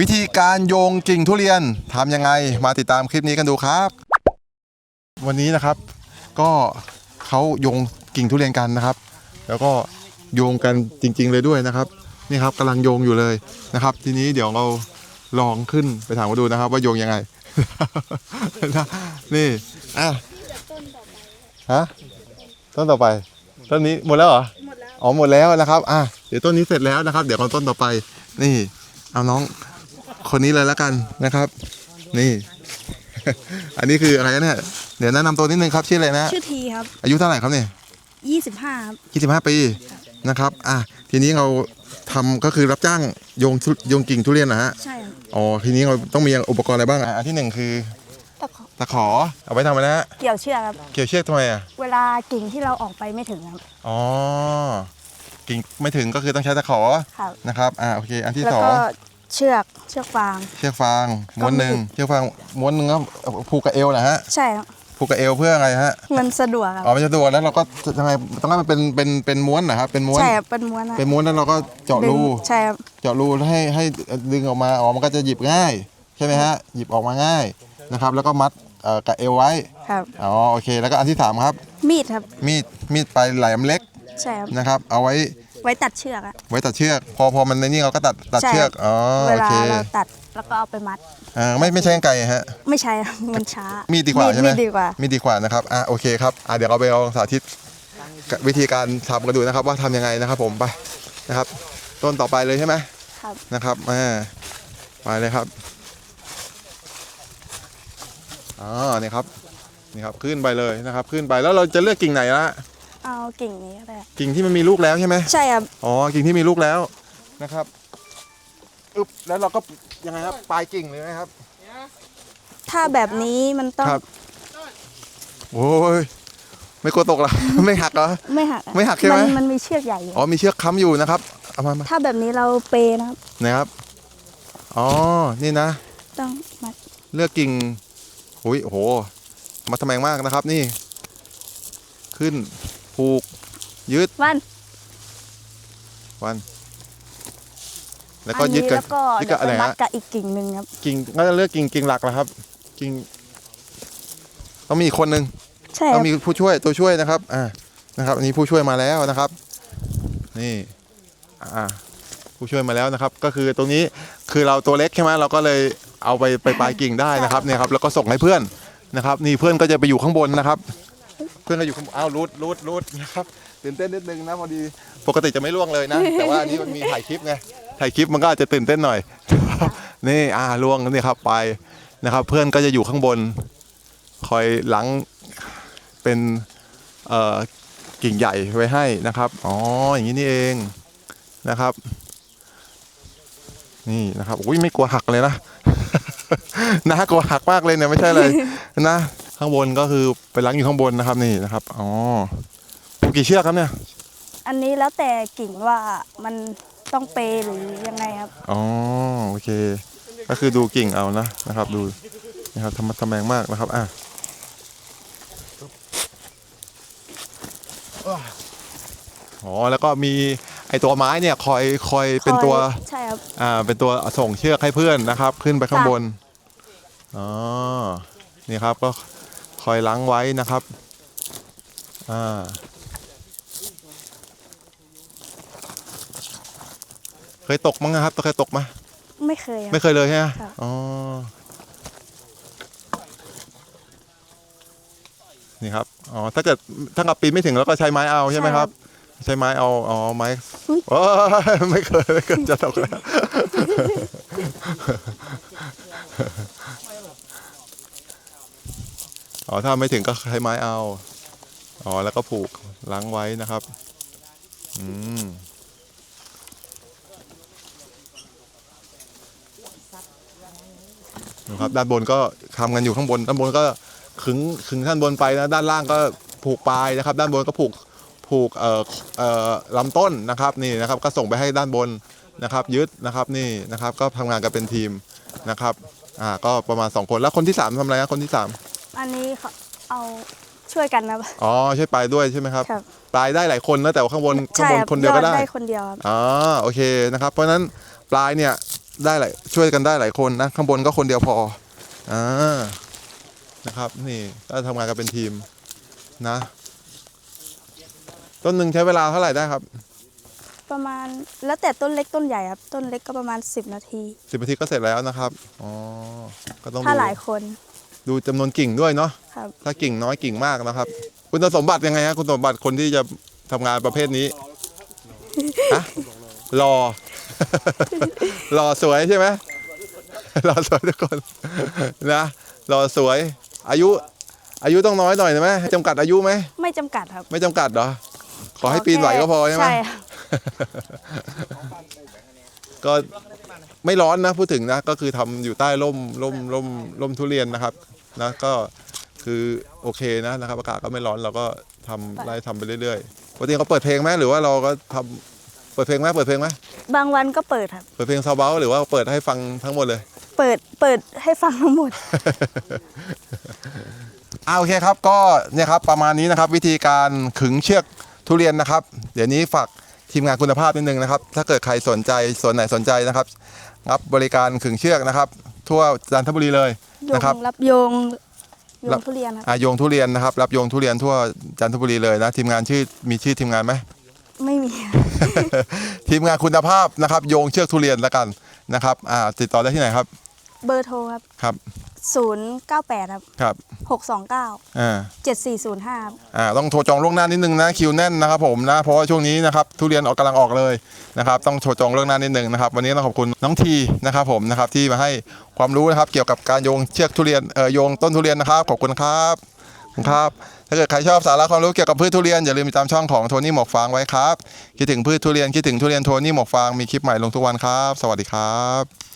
วิธีการโยงกิ่งทุเรียนทำยังไงมาติดตามคลิปนี้กันดูครับ วันนี้นะครับ ก็เขาโยงกิ่งทุเรียนกันนะครับ แล้วก็โยงกันจริง ๆ เลยด้วยนะครับ นี่ครับกำลังโยงอยู่เลยนะครับ ทีนี้เดี๋ยวเราลองขึ้นไปถามมาดูนะครับ ว่าโยงยังไง นี่อะฮะต้นต่อไปต้นนี้หมดแล้วเหรอหมดแล้วอ๋อหมดแล้วนะครับอะเดี๋ยวต้นนี้เสร็จแล้วนะครับ เดี๋ยวเอาต้นต่อไป นี่เอาน้อง คนนี้เลยแล้วกันนะครับ นี่ อันนี้คืออะไรนะเนี่ยเดี๋ยวแนะนำตัวนิดนึงครับชื่ออะไรนะชื่อทีครับอายุเท่าไหร่ครับเนี่ย25ครับ ยี่สิบห้าปีนะครับอะทีนี้เราทำก็คือรับจ้างโยงทุโยงกิ่งทุเรียนนะฮะใช่ครับอ๋อทีนี้เราต้องมีอุปกรณ์อะไรบ้างอะอันที่หนึ่งคือตะขอตะขอเอาไว้ทำอะไรนะฮะเกี่ยวเชือกครับ เกี่ยวเชือกทำไมอะเวลากิ่งที่เราออกไปไม่ถึงครับ อ๋อกิ่งไม่ถึงก็คือต้องใช้ตะขอครับ นะครับอะโอเค อันที่แล้วสอก็ง เชือกเชือกฟาง เชือกฟางม้วนหนึ่งเชือกฟางม้วนหนึ่งก็ผูกกับเอวนะฮะใช่ครับผูกกับเอวเพื่ออะไรฮะมันสะดวกครับอ๋อไม่ใช่ตัวแล้วเราก็ยังไงต้องให้มันเป็นเป็นเป็นม้วนนะครับเป็นม้วนใช่ครับเป็นม้วนนะเป็นม้วนแล้วเราก็เจาะรูดึงใช่ครับเจาะรูแล้วให้ให้ดึงออกมาอ๋อมันก็จะหยิบง่ายใช่ไหมฮะหยิบออกมาง่ายนะครับ แล้วก็มัดเอ่อกับเอวไว้ครับอ๋อโอเคแล้วก็อันที่สามครับมีดครับมีดมีดปลายแหลมเล็กใช่ครับนะครับ เอาไว้ ไว้ตัดเชือกอะไว้ตัดเชือก พอพอมันในนี่เราก็ตัดตัดใช่เชือกอ๋อเวโอลาเคเราตัดแล้วก็เอาไปมัด อ่าไม่ไม่ใช่กรรไกรฮะ ไม่ใช่ครับมันช้า มีมีดดีกว่าใช่ไหมมีดดีกว่า มีดดีกว่านะครับ อะโอเคครับ อะเดี๋ยวเราไปลองสาธิตวิธีการทำกันดูนะครับ ว่าทำยังไงนะครับ ผมไปนะครับ ต้นต่อไปเลยใช่ไหมครับ นะครับอ่าไปเลยครับอ๋อนี่ครับนี่ครับขึ้นไปเลยนะครับ ขึ้นไปแล้วเราจะเลือกกิ่งไหนละ เอากิ่งนี้ก็ได้กิ่งที่มันมีลูกแล้วใช่ไหมใช่ครับอ๋อกิ่งที่มีลูกแล้วนะครับอึ๊บแล้วเราก็ยังไงครับปลายกิ่งเลยไหมครับ ถ้าแบบนี้มันต้องครับ โอ้ยไม่กลัวตกเหรอ ไม่หักเหรอ ไม่หักอะไม่หักใช่ไหม นมันมีเชือกใหญ่อยู่อ๋อมีเชือกค้ำอยู่นะครับเอามามาถ้าแบบนี้เราเปนะครับนะครับอ๋อนี่นะ ต้องมัดเลือกกิ่งหุยโอ้โห มาทำแมงมากนะครับนี่ ขึ้น ผูกยืดวัน วัน แล้วก็ยึดอักันแล้วก็ยึดเดี๋กัยบวอะไรไปมัดฮะ กับอีกกิ่งหนึ่งครับ กิ่งก็จะเลือกกิ่งกิ่งหลักนะครับ กิ่งต้องมีอีกคนหนึ่งใช่คต้อรังบมีผู้ช่วยตัวช่วยนะครับ อ่านะครับ อันนี้ผู้ช่วยมาแล้วนะครับ นี่อ่า ผู้ช่วยมาแล้วนะครับ ก็คือตรงนี้คือเราตัวเล็กใช่ไหมเราก็เลยเอาไปไปปลายกิ่งได้นะครับเนี่ยครับ แล้วก็ส่งให้เพื่อนนะครับ นี่เพื่อนก็จะไปอยู่ข้างบนนะครับเพื่ อนก็อยู่ข้างบนอ้าวรูดรูดรูดนะครับตื่นเต้นนิดนึงนะพอดีปกติจะไม่ล่วงเลยนะ แต่ว่าอันนี้มันมีถ่ายคลิปไงถ่ายคลิปมันก็อาจจะตื่นเต้นหน่อย นี่อ่าล่วงนี่ครับไปนะครับ เพื่อนก็จะอยู่ข้างบน คอยหลังเป็นเอ่อกิ่งใหญ่ไว้ให้นะครับอ๋ออย่างนี้นี่เองนะครับ นี่นะครับอุ้ยไม่กลัวหักเลยนะนะกลัวหักมากเลยเนี่ยไม่ใช่เลยนะ ข้างบนก็คือไปล้างอยู่ข้างบนนะครับนี่นะครับอ๋อผูกกี่เชือกครับเนี่ย อันนี้แล้วแต่กิ่งว่ามันต้องเปหรือยังไงครับอ๋อโอเค ก็คือดูกิ่งเอานะนะครับ ดูนะครับทำมาทำแมงมากนะครับอะอ๋อแล้วก็มีไอตัวไม้เนี่ยคอยคอยเป็นตัวคอยใช่ครับอ่าเป็นตัวส่งเชือกให้เพื่อนนะครับ ขึ้นไปข้างบนอ๋อนี่ครับก็ คอยล้างไว้นะครับอ่าเคยตกมั้งนะครับเคยตกไหมไม่เคยครับไม่เคยเลยใช่ไหมค่ะอ๋อนี่ครับอ๋อถ้าเกิดถ้ากับปีนไม่ถึงแล้วก็ใช้ไม้เอาใช่ไหมครับ ใช้ไม้เอาอ๋อไม้โอ้ยไม่เคยไม่เคยจะตกแล้ว อ๋อถ้าไม่ถึงก็ใช้ไม้เอา อ๋อแล้วก็ผูกล้างไว้นะครับ อืมนะครับด้านบนก็ทำกันอยู่ข้างบน ด้านบนก็ขึงขึงด้านบนไปนะด้านล่างก็ผูกปลายนะครับ ด้านบนก็ผูกผูกเอ่อเอ่อลำต้นนะครับนี่นะครับ ก็ส่งไปให้ด้านบนนะครับยึดนะครับนี่นะครับ ก็ทำงานกันเป็นทีมนะครับอ่าก็ประมาณสองคนแล้วคนที่สามทำอะไรนะคนที่สาม อันนี้เขาเอาช่วยกันนะ อ๋อใช่ปลายด้วยใช่ไหมครับครับ ปลายได้หลายคนนะแต่ว่าข้างบนข้างใช่บนรับคนเดียวก็ได้อได้คนเดียวครับอ๋อโอเคนะครับ เพราะฉะนั้นปลายเนี่ยได้หลายช่วยกันได้หลายคนนะ ข้างบนก็คนเดียวพออ่านะครับ นี่ก็ทำงานกันเป็นทีมนะ ต้นหนึ่งใช้เวลาเท่าไหร่ได้ครับประมาณแล้วแต่ต้นเล็กต้นใหญ่ครับ ต้นเล็กก็ประมาณ 10 นาทีสิบนาทีก็เสร็จแล้วนะครับอ๋อก็ต้องถ้าดู หลายคน ดูจำนวนกิ่งด้วยเนาะครับถ้ากิ่งน้อยกิ่งมากนะครับ คุณสมบัติยังไงฮะคุณสมบัติคนที่จะทำงานประเภทนี้ฮะรอรอสวยใช่ไหมรอสวยทุกคนนะรอสวย อายุ อายุต้องน้อยหน่อยไหมจำกัดอายุไหมไม่จำกัดครับ ไม่จำกัดเหรอขอให้ปีนไหวก็พอใช่ไหมใช่ครับ ก็ไม่ร้อนนะพูดถึงนะก็คือทำอยู่ใต้ร่มร่มร่มร่มทุเรียนนะครับนะก็คือโอเคนะนะครับอากาศก็ไม่ร้อนเราก็ทำไล่ทำไปเรื่อยๆปกติเขาเปิดเพลงไหมหรือว่าเราก็ทำเปิดเพลงไหมเปิดเพลงไหมบางวันก็เปิดครับ เปิดเพลงซาวเบาหรือว่าเปิดให้ฟังทั้งหมดเลย เปิดเปิดให้ฟังทั้งหมดอ่าโอเคครับก็เนี่ยครับประมาณนี้นะครับ วิธีการขึงเชือกทุเรียนนะครับ เดี๋ยวนี้ฝาก ทีมงานคุณภาพนิดนึงนะครับ ถ้าเกิดใครสนใจส่วนไหนสนใจนะครับ รับบริการขึงเชือกนะครับ ทั่วจันทบุรีเลยโยนะครับงรับโยงโยรับ งทุเรียนครับอาโยงทุเรียนนะครับรับโยงทุเรียนทั่วจันทบุรีเลยนะทีมงานชื่อมีชื่อทีมงานไหม ไม่มี ทีมงานคุณภาพนะครับ โยงเชือกทุเรียนแล้วกันนะครับอ่าติดต่อได้ที่ไหนครับเบอร์โทรครับครับ 098ครับครับ629อ่า7405ครับอ่าต้องโทรจองล่วงหน้านิดนึงนะคิวแน่นนะครับผมนะเพราะว่าช่วงนี้นะครับทุเรียนออกกำลังออกเลยนะครับต้องโทรจองล่วงหน้านิดนึงนะครับวันนี้ต้องขอบคุณน้องทีนะครับผมนะครับที่มาให้ความรู้นะครับเกี่ยวกับการโยงเชือกทุเรียนเอ่อโยงต้นทุเรียนนะครับขอบคุณครับขอบคุณครับ ถ้าเกิดใครชอบสาระความรู้เกี่ยวกับพืชทุเรียนอย่าลืมติดตามช่องของโทนี่หมวกฟางไว้ครับคิดถึงพืชทุเรียนคิดถึงทุเรียนโทนี่หมวกฟางมีคลิปใหม่ลงทุกวันครับ สวัสดีครับ